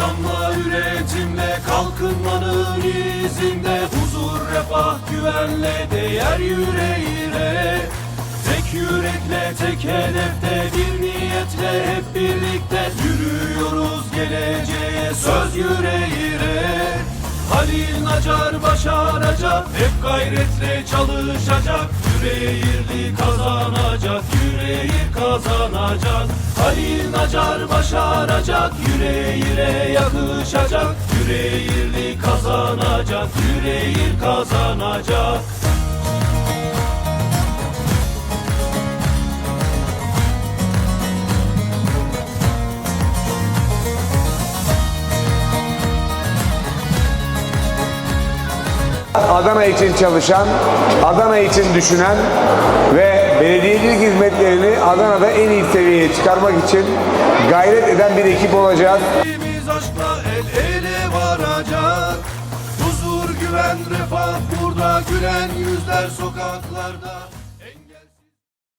İstihdamla, üretimle, kalkınmanın izinde Huzur, refah, güvenle, değer yüreğire Tek yürekle, tek hedefte, bir niyetle Hep birlikte yürüyoruz geleceğe Söz yüreğire Halil Nacar başaracak Hep gayretle çalışacak Yüreğirli kazanacak Yüreğir kazanacak. Halil Nacar başaracak Yüreğire yakışacak. Yüreğirli kazanacak Yüreğir kazanacak. Adana için çalışan, Adana için düşünen ve belediyecilik hizmetlerini Adana'da en iyi seviyeye çıkarmak için gayret eden bir ekip olacağız. Biz aşkla el ele varacak Huzur, güven, refah burada Gülen yüzler sokaklarda